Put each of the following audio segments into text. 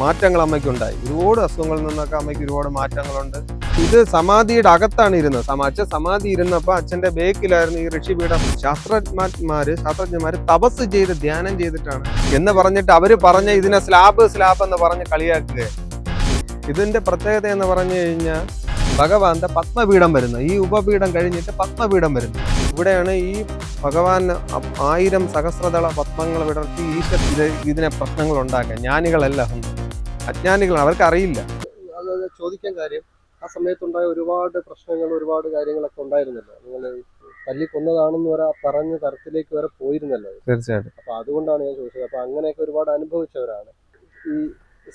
മാറ്റങ്ങൾ അമ്മയ്ക്കുണ്ടായി ഒരുപാട് അസുഖങ്ങളിൽ നിന്നൊക്കെ അമ്മയ്ക്ക് ഒരുപാട് മാറ്റങ്ങളുണ്ട്. ഇത് സമാധിയുടെ അകത്താണ് ഇരുന്നത്. അച്ഛൻ സമാധി ഇരുന്നപ്പോൾ അച്ഛന്റെ ബേക്കിലായിരുന്നു ഈ ഋഷിപീഠം. ശാസ്ത്രജ്ഞന്മാർ ശാസ്ത്രജ്ഞന്മാർ തപസ് ചെയ്ത് ധ്യാനം ചെയ്തിട്ടാണ്. എന്ന് പറഞ്ഞിട്ട് അവർ പറഞ്ഞ ഇതിനെ സ്ലാബ് സ്ലാബ് എന്ന് പറഞ്ഞ് കളിയാക്കുക. ഇതിന്റെ പ്രത്യേകത എന്ന് പറഞ്ഞു കഴിഞ്ഞാൽ ഭഗവാന്റെ പത്മപീഠം വരുന്നു. ഈ ഉപപീഠം കഴിഞ്ഞിട്ട് പത്മപീഠം വരുന്നു. ഇവിടെയാണ് ഈ ഭഗവാൻ ആയിരം സഹസ്രതള പത്മങ്ങൾ വിടർത്തി ഈശ്വര ഇതിനെ പ്രശ്നങ്ങൾ ഉണ്ടാക്കുക. ജ്ഞാനികളല്ല അജ്ഞാനികൾ അവർക്ക് അറിയില്ല ചോദിക്കാൻ കാര്യം ആ സമയത്തുണ്ടായ ഒരുപാട് പ്രശ്നങ്ങൾ ഒരുപാട് കാര്യങ്ങളൊക്കെ ഉണ്ടായിരുന്നല്ലോ. നിങ്ങൾ തല്ലി കൊന്നതാണെന്ന് വരെ പറഞ്ഞ തരത്തിലേക്ക് വരെ പോയിരുന്നല്ലോ. തീർച്ചയായിട്ടും. അപ്പൊ അതുകൊണ്ടാണ് ഞാൻ ചോദിച്ചത്. അപ്പൊ അങ്ങനെയൊക്കെ ഒരുപാട് അനുഭവിച്ചവരാണ്. ഈ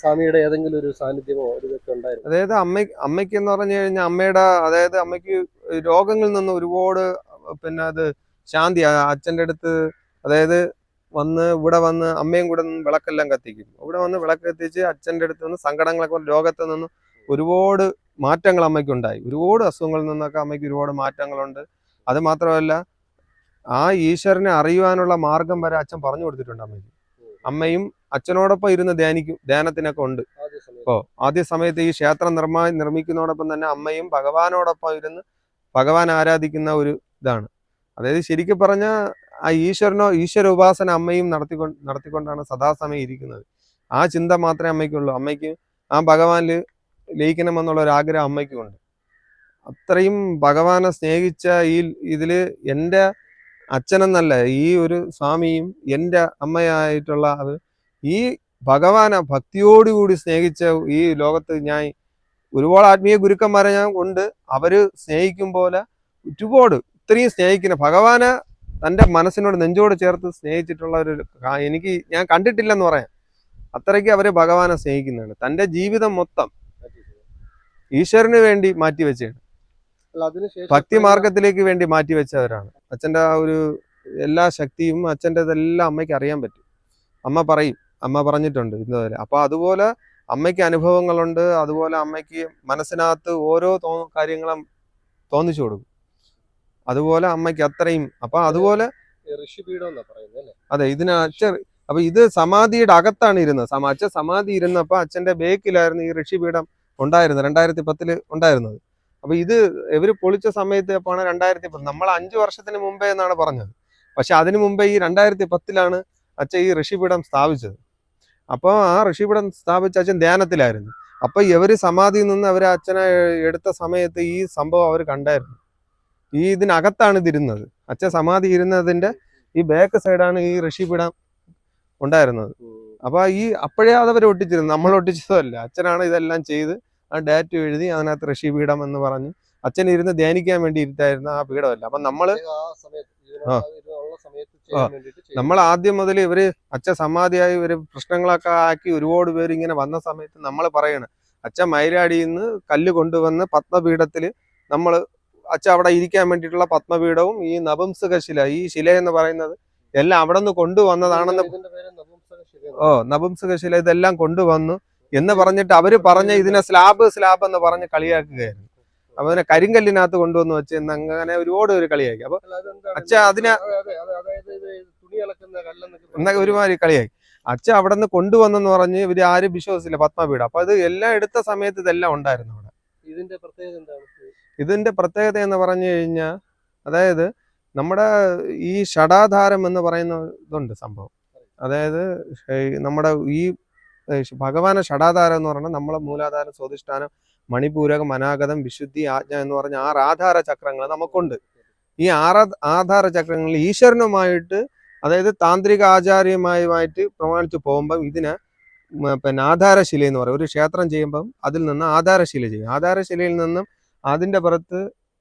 സ്വാമിയുടെ ഏതെങ്കിലും ഒരു സാന്നിധ്യമോ ഒരു ഇതൊക്കെ ഉണ്ടായിരുന്നു? അതായത് അമ്മ അമ്മയ്ക്ക് എന്ന് പറഞ്ഞു കഴിഞ്ഞാൽ അമ്മയുടെ അതായത് അമ്മയ്ക്ക് രോഗങ്ങളിൽ നിന്ന് ഒരുപാട് പിന്നെ അത് ശാന്തി അച്ഛന്റെ അച്ഛന്റെ അടുത്ത് അതായത് വന്ന് ഇവിടെ വന്ന് അമ്മയും കൂടെ നിന്ന് വിളക്കെല്ലാം കത്തിക്കും. ഇവിടെ വന്ന് വിളക്ക് കത്തിച്ച് അച്ഛന്റെ അടുത്ത് നിന്ന് സങ്കടങ്ങളൊക്കെ ലോകത്ത് നിന്ന് ഒരുപാട് മാറ്റങ്ങൾ അമ്മയ്ക്കുണ്ടായി. ഒരുപാട് അസുഖങ്ങളിൽ നിന്നൊക്കെ അമ്മയ്ക്ക് ഒരുപാട് മാറ്റങ്ങളുണ്ട്. അത് മാത്രമല്ല ആ ഈശ്വരനെ അറിയുവാനുള്ള മാർഗം വരെ അച്ഛൻ പറഞ്ഞു കൊടുത്തിട്ടുണ്ട് അമ്മയ്ക്ക്. അമ്മയും അച്ഛനോടൊപ്പം ഇരുന്ന് ധ്യാനിക്കും ധ്യാനത്തിനൊക്കെ ഉണ്ട്. ഓ ആദ്യ സമയത്ത് ഈ ക്ഷേത്രം നിർമ്മാ നിർമ്മിക്കുന്നതോടൊപ്പം തന്നെ അമ്മയും ഭഗവാനോടൊപ്പം ഇരുന്ന് ഭഗവാൻ ആരാധിക്കുന്ന ഒരു ഇതാണ്. അതായത് ശരിക്കും പറഞ്ഞ ആ ഈശ്വരനോ ഈശ്വര ഉപാസന അമ്മയും നടത്തിക്കൊണ്ട് നടത്തിക്കൊണ്ടാണ് സദാസമയം ഇരിക്കുന്നത്. ആ ചിന്ത മാത്രമേ അമ്മയ്ക്കുള്ളൂ. അമ്മയ്ക്ക് ആ ഭഗവാനിൽ ലയിക്കണമെന്നുള്ള ഒരു ആഗ്രഹം അമ്മയ്ക്കുണ്ട്. അത്രയും ഭഗവാനെ സ്നേഹിച്ച ഈ ഇതിൽ എന്റെ അച്ഛനെന്നല്ല ഈ ഒരു സ്വാമിയും എന്റെ അമ്മയായിട്ടുള്ള അത് ഈ ഭഗവാനെ ഭക്തിയോടുകൂടി സ്നേഹിച്ച ഈ ലോകത്ത് ഞാൻ ഒരുപാട് ആത്മീയ ഗുരുക്കന്മാരെ ഞാൻ കൊണ്ട് അവർ സ്നേഹിക്കും പോലെ ഒരുപാട് ഇത്രയും സ്നേഹിക്കുന്ന ഭഗവാനെ തന്റെ മനസ്സിനോട് നെഞ്ചോട് ചേർത്ത് സ്നേഹിച്ചിട്ടുള്ള ഒരു എനിക്ക് ഞാൻ കണ്ടിട്ടില്ലെന്ന് പറയാം. അത്രയ്ക്ക് അവർ ഭഗവാനെ സ്നേഹിക്കുന്നതാണ്. തന്റെ ജീവിതം മൊത്തം ഈശ്വരന് വേണ്ടി മാറ്റിവെച്ചാണ് ഭക്തി മാർഗത്തിലേക്ക് വേണ്ടി മാറ്റിവെച്ചവരാണ്. അച്ഛന്റെ ആ ഒരു എല്ലാ ശക്തിയും അച്ഛന്റെ ഇതെല്ലാം അമ്മയ്ക്ക് അറിയാൻ പറ്റും. അമ്മ പറയും. അമ്മ പറഞ്ഞിട്ടുണ്ട് ഇതുവരെ. അപ്പൊ അതുപോലെ അമ്മയ്ക്ക് അനുഭവങ്ങളുണ്ട്. അതുപോലെ അമ്മയ്ക്ക് മനസ്സിനകത്ത് ഓരോ കാര്യങ്ങളും തോന്നിച്ചു കൊടുക്കും. അതുപോലെ അമ്മയ്ക്ക് അത്രയും. അപ്പൊ അതുപോലെ അതെ ഇതിന് അച്ഛൻ അപ്പൊ ഇത് സമാധിയുടെ അകത്താണ് ഇരുന്നത്. സമ അച്ഛൻ സമാധി ഇരുന്നപ്പോ അച്ഛന്റെ ബേക്കിലായിരുന്നു ഈ ഋഷിപീഠം ഉണ്ടായിരുന്നത് രണ്ടായിരത്തി പത്തിൽ ഉണ്ടായിരുന്നത്. അപ്പൊ ഇത് ഇവർ പൊളിച്ച സമയത്ത് എപ്പോഴാണ് രണ്ടായിരത്തി പത്ത് നമ്മൾ അഞ്ചു വർഷത്തിന് മുമ്പേ എന്നാണ് പറഞ്ഞത്. പക്ഷെ അതിനു മുമ്പേ ഈ രണ്ടായിരത്തി പത്തിലാണ് അച്ഛൻ ഈ ഋഷിപീഠം സ്ഥാപിച്ചത്. അപ്പോൾ ആ ഋഷിപീഠം സ്ഥാപിച്ച അച്ഛൻ ധ്യാനത്തിലായിരുന്നു. അപ്പൊ ഇവർ സമാധിയിൽ നിന്ന് അവർ അച്ഛനെ എടുത്ത സമയത്ത് ഈ സംഭവം അവർ കണ്ടായിരുന്നു. ഈ ഇതിനകത്താണ് ഇതിരുന്നത്. അച്ഛൻ സമാധി ഇരുന്നതിന്റെ ഈ ബാക്ക് സൈഡാണ് ഈ ഋഷിപീഠം ഉണ്ടായിരുന്നത്. അപ്പൊ ഈ അപ്പോഴേ അതവർ ഒട്ടിച്ചിരുന്നു നമ്മൾ ഒട്ടിച്ചതല്ല. അച്ഛനാണ് ഇതെല്ലാം ചെയ്ത് ആ ഡാറ്റ് എഴുതി അതിനകത്ത് ഋഷിപീഠം എന്ന് പറഞ്ഞ് അച്ഛൻ ഇരുന്ന് ധ്യാനിക്കാൻ വേണ്ടി ഇരുത്തായിരുന്ന ആ പീഠമല്ല. അപ്പൊ നമ്മൾ. നമ്മൾ ആദ്യം മുതൽ ഇവർ അച്ഛൻ സമാധിയായി ഇവർ പ്രശ്നങ്ങളൊക്കെ ആക്കി ഒരുപാട് പേര് ഇങ്ങനെ വന്ന സമയത്ത് നമ്മൾ പറയണം. അച്ഛൻ മൈലാടിയിൽ നിന്ന് കല്ല് കൊണ്ടുവന്ന് പത്മപീഠത്തിൽ നമ്മൾ അച്ഛൻ അവിടെ ഇരിക്കാൻ വേണ്ടിയിട്ടുള്ള പത്മപീഠവും ഈ നപുംസക ശില ഈ ശില എന്ന് പറയുന്നത് എല്ലാം അവിടെ നിന്ന് കൊണ്ടുവന്നതാണെന്ന് ഓ നപുംസക ശില ഇതെല്ലാം കൊണ്ടുവന്നു എന്ന് പറഞ്ഞിട്ട് അവർ പറഞ്ഞ ഇതിനെ സ്ലാബ് സ്ലാബ് എന്ന് പറഞ്ഞ് കളിയാക്കുകയായിരുന്നു. അപ്പൊ അതിനെ കരിങ്കല്ലിനകത്ത് കൊണ്ടുവന്ന് വെച്ച് അങ്ങനെ ഒരുപാട് ഒരു കളിയാക്കി. അപ്പൊ അച്ഛ അച്ഛാ, അതിനെ- എന്നൊക്കെ ഒരുമാതിരി കളിയാക്കി. അച്ഛ അവിടെ നിന്ന് കൊണ്ടുവന്നെന്ന് പറഞ്ഞ് ഇവർ ആരും വിശ്വസിച്ചില്ല പത്മപീഠം. അപ്പൊ അത് എല്ലാം എടുത്ത സമയത്ത് ഇതെല്ലാം ഉണ്ടായിരുന്നു അവിടെ. ഇതിന്റെ പ്രത്യേകത എന്താണ്? ഇതിന്റെ പ്രത്യേകത എന്ന് പറഞ്ഞു കഴിഞ്ഞാൽ അതായത് നമ്മുടെ ഈ ഷടാധാരം എന്ന് പറയുന്ന ഇതുണ്ട് സംഭവം. അതായത് നമ്മുടെ ഈ ഏഹ് ഷടാധാരം എന്ന് പറഞ്ഞാൽ നമ്മളെ മൂലാധാരം സ്വാധിഷ്ഠാനം മണിപൂരകം അനാഗതം വിശുദ്ധി ആജ്ഞ എന്ന് പറഞ്ഞ ആറ് ആധാര ചക്രങ്ങൾ നമുക്കുണ്ട്. ഈ ആറ് ആധാര ചക്രങ്ങളിൽ ഈശ്വരനുമായിട്ട് അതായത് താന്ത്രിക ആചാര്യമായിട്ട് പ്രമാണിച്ച് പോകുമ്പം ഇതിന് പിന്നെ ആധാരശില എന്ന് പറയും. ഒരു ക്ഷേത്രം ചെയ്യുമ്പം അതിൽ നിന്ന് ആധാരശില ചെയ്യും. ആധാരശിലയിൽ നിന്നും അതിന്റെ പുറത്ത്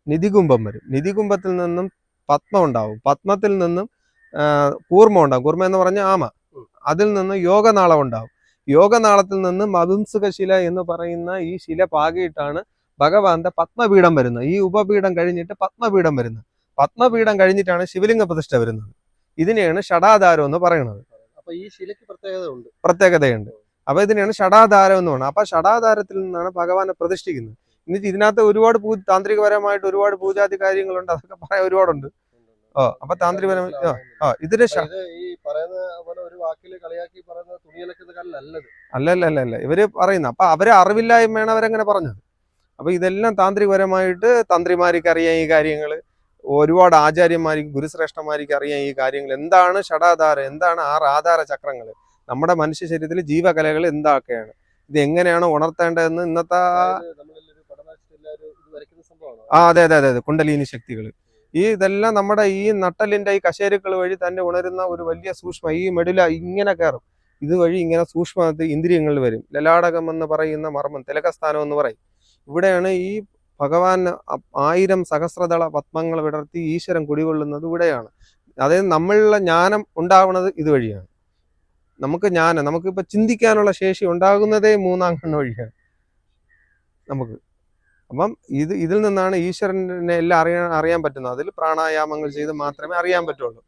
നിധികുംഭം വരും. നിധികുംഭത്തിൽ നിന്നും പത്മം ഉണ്ടാവും. പത്മത്തിൽ നിന്നും കൂർമ്മ ഉണ്ടാവും. കൂർമ്മ എന്ന് പറഞ്ഞാൽ ആമ. അതിൽ നിന്നും യോഗനാളം ഉണ്ടാവും. യോഗനാളത്തിൽ നിന്ന് മപുംസുക ശില എന്ന് പറയുന്ന ഈ ശില പാകിയിട്ടാണ് ഭഗവാന്റെ പത്മപീഠം വരുന്നത്. ഈ ഉപപീഠം കഴിഞ്ഞിട്ട് പത്മപീഠം വരുന്നത്. പത്മപീഠം കഴിഞ്ഞിട്ടാണ് ശിവലിംഗ പ്രതിഷ്ഠ വരുന്നത്. ഇതിനെയാണ് ഷടാധാരം എന്ന് പറയുന്നത്. അപ്പൊ ഈ ശിലയ്ക്ക് പ്രത്യേകതയുണ്ട്. പ്രത്യേകതയുണ്ട്. അപ്പൊ ഇതിനെയാണ് ഷടാധാരം എന്ന് പറയുന്നത്. അപ്പൊ ഷടാധാരത്തിൽ നിന്നാണ് ഭഗവാനെ പ്രതിഷ്ഠിക്കുന്നത്. എന്നിട്ട് ഇതിനകത്ത് ഒരുപാട് പൂ താന്ത്രികപരമായിട്ട് ഒരുപാട് പൂജാതി കാര്യങ്ങളുണ്ട് അതൊക്കെ പറയാൻ ഒരുപാടുണ്ട്. ഓ അപ്പൊ താന്ത്രികപരമായി ആ, ഇതിന് അല്ലല്ല അല്ല അല്ല ഇവർ പറയുന്ന അപ്പൊ അവരെ അറിവില്ലായ്മയാണ് അവരങ്ങനെ പറഞ്ഞത്. അപ്പൊ ഇതെല്ലാം താന്ത്രികപരമായിട്ട് തന്ത്രിമാർക്ക് അറിയാം ഈ കാര്യങ്ങൾ ഒരുപാട് ആചാര്യന്മാർക്ക് ഗുരുശ്രേഷ്ഠന്മാർക്ക് അറിയാം ഈ കാര്യങ്ങൾ എന്താണ് ഷടാധാരം എന്താണ് ആറ് ആധാര ചക്രങ്ങൾ നമ്മുടെ മനുഷ്യ ശരീരത്തിൽ ജീവകലകൾ എന്താക്കെയാണ് ഇത് എങ്ങനെയാണ് ഉണർത്തേണ്ടതെന്ന് ഇന്നത്തെ ആ- അതായത് നമ്മളിൽ ഒരു പടമാച്ചിട്ടില്ല ഒരു ഇത് വരയ്ക്കുന്ന സംഭവമാണ് ആ അതെ അതെ അതെ അതെ. കുണ്ടലിനി ശക്തികൾ ഈ ഇതെല്ലാം നമ്മുടെ ഈ നട്ടലിന്റെ ഈ കശേരുക്കൾ വഴി തന്നെ ഉണരുന്ന ഒരു വലിയ സൂക്ഷ്മ ഈ മെഡില ഇങ്ങനെ കയറും. ഇതുവഴി ഇങ്ങനെ സൂക്ഷ്മ ഇന്ദ്രിയങ്ങളിൽ വരും. ലലാടകം എന്ന് പറയുന്ന മർമ്മം തിലകസ്ഥാനം എന്ന് പറയും. ഇവിടെയാണ് ഈ ഭഗവാൻ ആയിരം സഹസ്രദള പത്മങ്ങൾ വിടർത്തി ഈശ്വരൻ കുടികൊള്ളുന്നത് ഇവിടെയാണ്. അതായത് നമ്മളിലെ ജ്ഞാനം ഉണ്ടാവുന്നത് ഇതുവഴിയാണ്. നമുക്ക് ജ്ഞാനം നമുക്കിപ്പോൾ ചിന്തിക്കാനുള്ള ശേഷി ഉണ്ടാകുന്നതേ മൂന്നാം കണ്ണ് വഴിയാണ്. നമുക്ക്. അപ്പം ഇത് ഇതിൽ നിന്നാണ് ഈശ്വരനെ എല്ലാം അറിയാൻ അറിയാൻ പറ്റുന്നത്. അതിൽ പ്രാണായാമങ്ങൾ ചെയ്ത് മാത്രമേ അറിയാൻ പറ്റുള്ളൂ.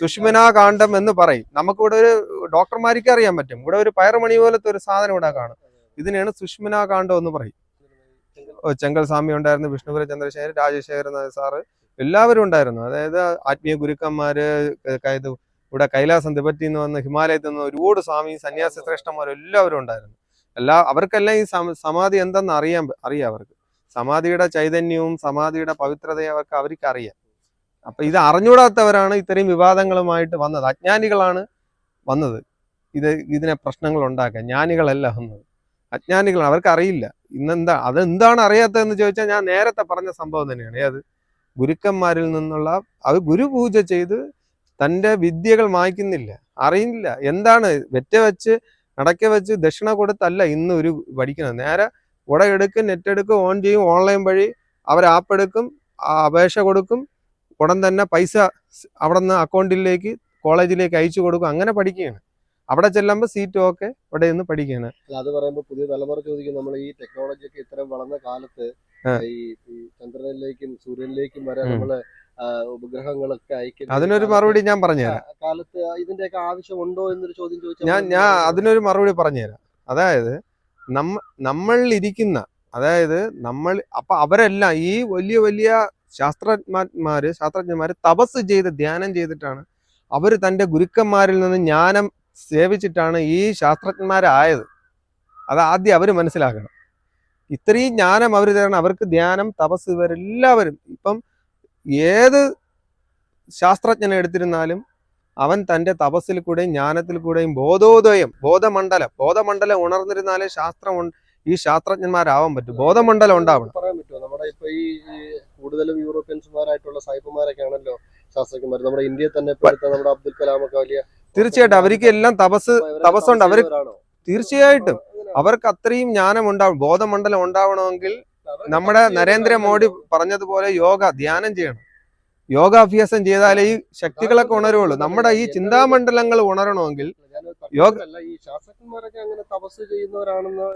സുഷ്മനാകാന്ഡം എന്ന് പറയും. നമുക്കിവിടെ ഒരു ഡോക്ടർമാർക്ക് അറിയാൻ പറ്റും. ഇവിടെ ഒരു പയറുമണി പോലത്തെ ഒരു സാധനം ഇവിടെ കാണും. ഇതിനെയാണ് സുഷ്മനാകാന്ഡം എന്ന് പറയും. ചെങ്കൽ സ്വാമി ഉണ്ടായിരുന്നു വിഷ്ണുപുര ചന്ദ്രശേഖരൻ രാജശേഖരൻ സാറ് എല്ലാവരും ഉണ്ടായിരുന്നു. അതായത് ആത്മീയ ഗുരുക്കന്മാര് ഇവിടെ കൈലാസം തിബറ്റിൽ നിന്ന് വന്ന് ഹിമാലയത്തിൽ നിന്ന് ഒരുപാട് സ്വാമി സന്യാസി ശ്രേഷ്ഠന്മാരും എല്ലാവരും ഉണ്ടായിരുന്നു. എല്ലാ അവർക്കെല്ലാം ഈ സമ- സമാധി എന്തെന്ന് അറിയാൻ അറിയാം അവർക്ക്. സമാധിയുടെ ചൈതന്യവും സമാധിയുടെ പവിത്രതയും അവർക്ക് അവർക്ക് അറിയാം അപ്പൊ ഇത് അറിഞ്ഞുകൂടാത്തവരാണ് ഇത്രയും വിവാദങ്ങളുമായിട്ട് വന്നത്. അജ്ഞാനികളാണ് വന്നത്. ഇത് ഇതിനെ പ്രശ്നങ്ങൾ ഉണ്ടാക്കാൻ. ജ്ഞാനികളല്ല വന്നത്. അജ്ഞാനികളാണ്. അവർക്ക് അറിയില്ല ഇന്നെന്താ അതെന്താണ് അറിയാത്തതെന്ന് ചോദിച്ചാൽ ഞാൻ നേരത്തെ പറഞ്ഞ സംഭവം തന്നെയാണ്. ഏത്? ഗുരുക്കന്മാരിൽ നിന്നുള്ള അത് ഗുരുപൂജ ചെയ്ത് തന്റെ വിദ്യകൾ മായ്ക്കുന്നില്ല. അറിയില്ല. എന്താണ്? വെറ്റ വെച്ച് അടയ്ക്ക വെച്ച് ദക്ഷിണ കൊടുത്തല്ല ഇന്ന് ഒരു പഠിക്കുന്നത് നേരെ ഉട എടുക്കും നെറ്റ് എടുക്കും ഓൺ ചെയ്യും ഓൺലൈൻ വഴി അവർ ആപ്പ് എടുക്കും അപേക്ഷ കൊടുക്കും ഉടൻ തന്നെ പൈസ അവിടെ നിന്ന് അക്കൗണ്ടിലേക്ക് കോളേജിലേക്ക് അയച്ചു കൊടുക്കും അങ്ങനെ പഠിക്കുകയാണ്. അവിടെ ചെല്ലുമ്പോൾ സീറ്റ് ഒക്കെ ഇവിടെ നിന്ന് പഠിക്കുകയാണ്. അത് പറയുമ്പോൾ പുതിയ തലമുറ ചോദിക്കും നമ്മൾ ഈ ടെക്നോളജി ഒക്കെ ഇത്രയും വളർന്ന കാലത്ത് ഈ ചന്ദ്രനിലേക്കും സൂര്യനിലേക്കും വരെ. നമ്മൾ ഉപഗ്രഹങ്ങളൊക്കെ അയക്കുന്ന അതിനൊരു മറുപടി ഞാൻ പറഞ്ഞുതരാം കാലത്ത് ഇതിന്റെയൊക്കെ ആവശ്യമുണ്ടോ എന്നൊരു ചോദ്യം ചോദിച്ചാൽ ഞാൻ ഞാൻ അതിനൊരു മറുപടി പറഞ്ഞുതരാം അതായത് നമ്മ നമ്മളിൽ ഇരിക്കുന്ന അതായത് നമ്മൾ അപ്പൊ അവരെല്ലാം ഈ വലിയ വലിയ ശാസ്ത്രജ്ഞന്മാര് ശാസ്ത്രജ്ഞന്മാര് തപസ് ചെയ്ത് ധ്യാനം ചെയ്തിട്ടാണ് അവർ തന്റെ ഗുരുക്കന്മാരിൽ നിന്ന് ജ്ഞാനം സേവിച്ചിട്ടാണ് ഈ ശാസ്ത്രജ്ഞന്മാരായത്. അത് ആദ്യം അവർ മനസ്സിലാക്കണം. ഇത്രയും ജ്ഞാനം അവർ തരണം അവർക്ക് ധ്യാനം തപസ് ഇവരെല്ലാവരും ഇപ്പം ഏത് ശാസ്ത്രജ്ഞനെ എടുത്തിരുന്നാലും അവൻ തന്റെ തപസ്സിൽ കൂടെയും ജ്ഞാനത്തിൽ കൂടെയും ബോധോദയം ബോധമണ്ഡലം ബോധമണ്ഡലം ഉണർന്നിരുന്നാലേ ശാസ്ത്രം ഈ ശാസ്ത്രജ്ഞന്മാരാവാൻ പറ്റും. ബോധമണ്ഡലം ഉണ്ടാവണം. പറയാൻ പറ്റുമോ? നമ്മുടെ ഇപ്പൊ ഈ കൂടുതലും യൂറോപ്യൻസുമാരായിട്ടുള്ള സായിപ്പുമാരൊക്കെ ആണല്ലോ ശാസ്ത്രജ്ഞന്മാർ നമ്മുടെ ഇന്ത്യയിൽ തന്നെ നമ്മുടെ അബ്ദുൽ കലാം ഒക്കെ വലിയ തീർച്ചയായിട്ടും അവർക്ക് എല്ലാം തപസ് തപസ്സുണ്ട്. അവർ തീർച്ചയായിട്ടും. അവർക്ക് അത്രയും ജ്ഞാനം ഉണ്ടാവും ബോധമണ്ഡലം ഉണ്ടാവണമെങ്കിൽ നമ്മുടെ നരേന്ദ്രമോദി പറഞ്ഞതുപോലെ യോഗ ധ്യാനം ചെയ്യണം. യോഗാഭ്യാസം ചെയ്താലേ ഈ ശക്തികളൊക്കെ ഉണരുള്ളൂ. നമ്മുടെ ഈ ചിന്താമണ്ഡലങ്ങൾ ഉണരണമെങ്കിൽ യോഗ-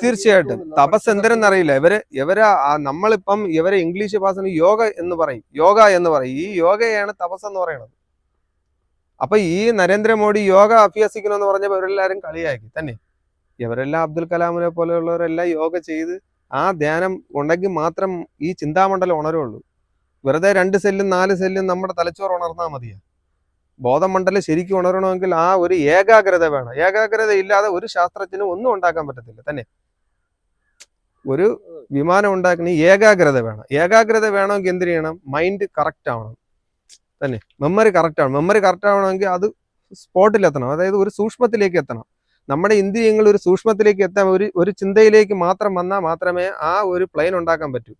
തീർച്ചയായിട്ടും. തപസ് എന്തരെന്ന് അറിയില്ല ഇവർ ഇവരെ നമ്മളിപ്പം ഇവരെ ഇംഗ്ലീഷ് ഭാഷ യോഗ എന്ന് പറയും. യോഗ എന്ന് പറയും. ഈ യോഗയാണ് തപസ് എന്ന് പറയുന്നത് അപ്പൊ ഈ നരേന്ദ്രമോദി യോഗ അഭ്യസിക്കണമെന്ന് പറഞ്ഞപ്പോൾ ഇവരെല്ലാരും കളിയാക്കി തന്നെ. ഇവരെല്ലാം അബ്ദുൽ കലാമിനെ പോലെയുള്ളവരെല്ലാം യോഗ ചെയ്ത് ആ ധ്യാനം ഉണ്ടെങ്കിൽ മാത്രം ഈ ചിന്താമണ്ഡലം ഉണരുള്ളൂ. വെറുതെ രണ്ട് സെല്ലും നാല് സെല്ലും നമ്മുടെ തലച്ചോറ് ഉണർന്നാൽ മതിയാ. ബോധമണ്ഡലം ശരിക്കും ഉണരണമെങ്കിൽ ആ ഒരു ഏകാഗ്രത വേണം. ഏകാഗ്രത ഇല്ലാതെ ഒരു ശാസ്ത്രജ്ഞനും ഒന്നും ഉണ്ടാക്കാൻ പറ്റത്തില്ല. തന്നെ. ഒരു വിമാനം ഉണ്ടാക്കുന്ന ഏകാഗ്രത വേണം. ഏകാഗ്രത വേണമെങ്കിൽ എന്ത് ചെയ്യണം? മൈൻഡ് കറക്റ്റ് ആവണം. തന്നെ. മെമ്മറി കറക്റ്റ് ആവണം. മെമ്മറി കറക്റ്റ് ആവണമെങ്കിൽ അത് സ്പോട്ടിൽ എത്തണം. അതായത് ഒരു സൂക്ഷ്മത്തിലേക്ക് എത്തണം. നമ്മുടെ ഇന്ദ്രിയങ്ങൾ ഒരു സൂക്ഷ്മത്തിലേക്ക് എത്താൻ ഒരു ഒരു ചിന്തയിലേക്ക് മാത്രം വന്നാൽ മാത്രമേ ആ ഒരു പ്ലെയിൻ ഉണ്ടാക്കാൻ പറ്റൂ.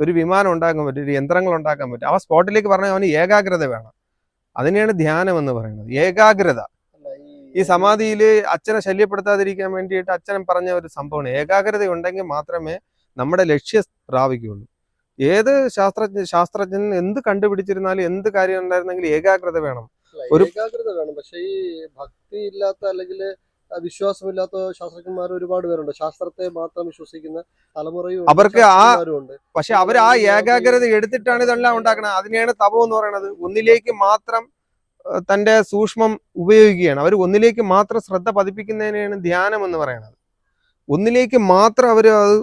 ഒരു വിമാനം ഉണ്ടാക്കാൻ പറ്റും ഒരു യന്ത്രങ്ങൾ ഉണ്ടാക്കാൻ പറ്റും. ആ സ്പോട്ടിലേക്ക് പറഞ്ഞാൽ അവന് ഏകാഗ്രത വേണം. അതിനെയാണ് ധ്യാനം എന്ന് പറയുന്നത്. ഏകാഗ്രത. ഈ സമാധിയിൽ അച്ഛനെ ശല്യപ്പെടുത്താതിരിക്കാൻ വേണ്ടിയിട്ട് അച്ഛൻ പറഞ്ഞ ഒരു സംഭവമാണ്. ഏകാഗ്രത ഉണ്ടെങ്കിൽ മാത്രമേ നമ്മുടെ ലക്ഷ്യം പ്രാപിക്കുകയുള്ളൂ. ഏത് ശാസ്ത്രജ്ഞ ശാസ്ത്രജ്ഞൻ എന്ത് കണ്ടുപിടിച്ചിരുന്നാലും എന്ത് കാര്യം ഉണ്ടായിരുന്നെങ്കിൽ ഏകാഗ്രത വേണം. ഒരു- ഏകാഗ്രത വേണം. പക്ഷേ ഈ ഭക്തി ഇല്ലാത്ത അല്ലെങ്കിൽ വിശ്വാസമില്ലാത്ത ശാസ്ത്രജ്ഞന്മാർ ഒരുപാട് പേരുണ്ട്. ശാസ്ത്രത്തെ മാത്രം വിശ്വസിക്കുന്ന തലമുറയും അവർക്ക് ആ- പക്ഷെ അവർ ആ ഏകാഗ്രത എടുത്തിട്ടാണ് ഇതെല്ലാം ഉണ്ടാക്കുന്നത് അതിനെയാണ് തപം എന്ന് പറയുന്നത്. ഒന്നിലേക്ക് മാത്രം തന്റെ സൂക്ഷ്മം ഉപയോഗിക്കുകയാണ്. അവർ ഒന്നിലേക്ക് മാത്രം ശ്രദ്ധ പതിപ്പിക്കുന്നതിനെയാണ് ധ്യാനം എന്ന് പറയുന്നത്. ഒന്നിലേക്ക് മാത്രം അവർ അത്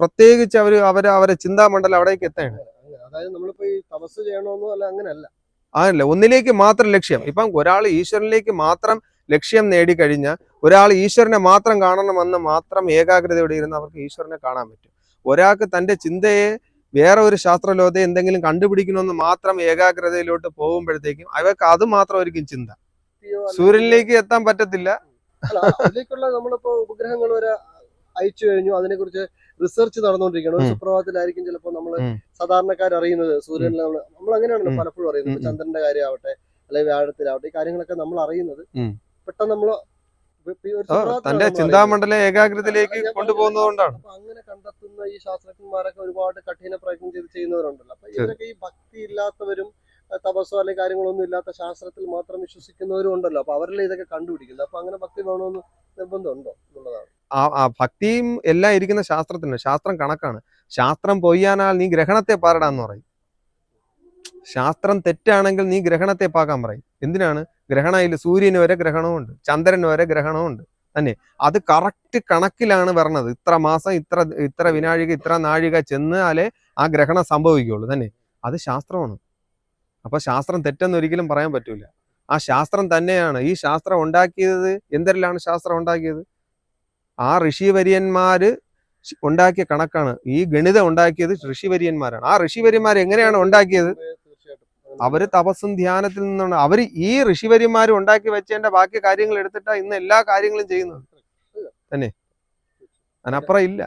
പ്രത്യേകിച്ച് അവർ അവർ അവരെ ചിന്താമണ്ഡലം അവിടേക്ക് എത്തുകയാണ്. അതായത് നമ്മളിപ്പോ ഈ തപസ് ചെയ്യണമെന്നോ അല്ല അങ്ങനെയല്ല. അല്ല. ഒന്നിലേക്ക് മാത്രം ലക്ഷ്യം. ഇപ്പം ഒരാൾ ഈശ്വരനിലേക്ക് മാത്രം ലക്ഷ്യം നേടിക്കഴിഞ്ഞാൽ ഒരാൾ ഈശ്വരനെ മാത്രം കാണണമെന്ന് മാത്രം ഏകാഗ്രതയോടെ ഇരുന്ന് അവർക്ക് ഈശ്വരനെ കാണാൻ പറ്റും. ഒരാൾക്ക് തന്റെ ചിന്തയെ വേറെ ഒരു ശാസ്ത്രലോകത്തെ എന്തെങ്കിലും കണ്ടുപിടിക്കണമെന്ന് മാത്രം ഏകാഗ്രതയിലോട്ട് പോകുമ്പോഴത്തേക്കും അവർക്ക് അത് മാത്രമായിരിക്കും ചിന്ത. സൂര്യനിലേക്ക് എത്താൻ പറ്റത്തില്ല. അതിലേക്കുള്ള നമ്മളിപ്പോ ഉപഗ്രഹങ്ങൾ വരെ അയച്ചു കഴിഞ്ഞു. അതിനെ കുറിച്ച് റിസർച്ച് നടന്നുകൊണ്ടിരിക്കുകയാണ്. ഒരു. സുപ്രഭാതത്തിലായിരിക്കും ചിലപ്പോ നമ്മൾ സാധാരണക്കാർ അറിയുന്നത് സൂര്യനിൽ നമ്മൾ നമ്മൾ അങ്ങനെയാണല്ലോ പലപ്പോഴും അറിയുന്നത്. ചന്ദ്രന്റെ കാര്യമാവട്ടെ അല്ലെങ്കിൽ വ്യാഴത്തിലാവട്ടെ ഈ കാര്യങ്ങളൊക്കെ നമ്മൾ അറിയുന്നത്. പെട്ടെന്ന് നമ്മൾ തന്റെ ചിന്താമണ്ഡല ഏകാഗ്രതയിലേക്ക് കൊണ്ടുപോകുന്നതുകൊണ്ടാണ്. അങ്ങനെ കണ്ടെത്തുന്ന ഈ ശാസ്ത്രജ്ഞന്മാരൊക്കെ ഒരുപാട് കഠിന പ്രയത്നം ചെയ്ത് ചെയ്യുന്നവരുണ്ടല്ലോ. അപ്പൊ ഇവരൊക്കെ ഈ ഭക്തി ഇല്ലാത്തവരും തപസ്സോ അല്ലെങ്കിൽ കാര്യങ്ങളൊന്നും ഇല്ലാത്ത ശാസ്ത്രത്തിൽ മാത്രം വിശ്വസിക്കുന്നവരും ഉണ്ടല്ലോ. അപ്പൊ അവരിൽ ഇതൊക്കെ കണ്ടുപിടിക്കുന്നത് അപ്പൊ അങ്ങനെ ഭക്തി വേണമെന്ന് നിർബന്ധമുണ്ടോ എന്നുള്ളതാണ്. ആ ആ ഭക്തിയും എല്ലാം ഇരിക്കുന്ന ശാസ്ത്രത്തിന് ശാസ്ത്രം കണക്കാണ്. ശാസ്ത്രം പൊയ്യാനാൽ നീ ഗ്രഹണത്തെ പാരടാന്ന് പറയും. ശാസ്ത്രം തെറ്റാണെങ്കിൽ നീ ഗ്രഹണത്തെ പാകാൻ പറയും. എന്തിനാണ്? ഗ്രഹണയിൽ സൂര്യന് വരെ ഗ്രഹണമുണ്ട് ചന്ദ്രന് വരെ ഗ്രഹണമുണ്ട് തന്നെ. അത് കറക്റ്റ് കണക്കിലാണ് വരണത്. ഇത്ര മാസം ഇത്ര ഇത്ര വിനാഴിക ഇത്ര നാഴിക ചെന്നാലേ ആ ഗ്രഹണം സംഭവിക്കുള്ളൂ തന്നെ. അത് ശാസ്ത്രമാണ്. അപ്പൊ ശാസ്ത്രം തെറ്റെന്ന് ഒരിക്കലും പറയാൻ പറ്റൂല. ആ ശാസ്ത്രം തന്നെയാണ്. ഈ ശാസ്ത്രം ഉണ്ടാക്കിയത് എന്തെല്ലാം ശാസ്ത്രം ഉണ്ടാക്കിയത്? ആ ഋഷിവര്യന്മാര് ഉണ്ടാക്കിയ കണക്കാണ്. ഈ ഗണിതം ഉണ്ടാക്കിയത് ഋഷിവര്യന്മാരാണ്. ആ ഋഷിവര്യന്മാർ എങ്ങനെയാണ് ഉണ്ടാക്കിയത്? അവർ തപസ്സും ധ്യാനത്തിൽ നിന്നാണ്. അവർ ഈ ഋഷിവര്യന്മാർ ഉണ്ടാക്കി വെച്ചതിന്റെ ബാക്കി കാര്യങ്ങൾ എടുത്തിട്ടാ ഇന്ന് എല്ലാ കാര്യങ്ങളും ചെയ്യുന്നത്. തന്നെ. അതിനപ്പുറം ഇല്ല.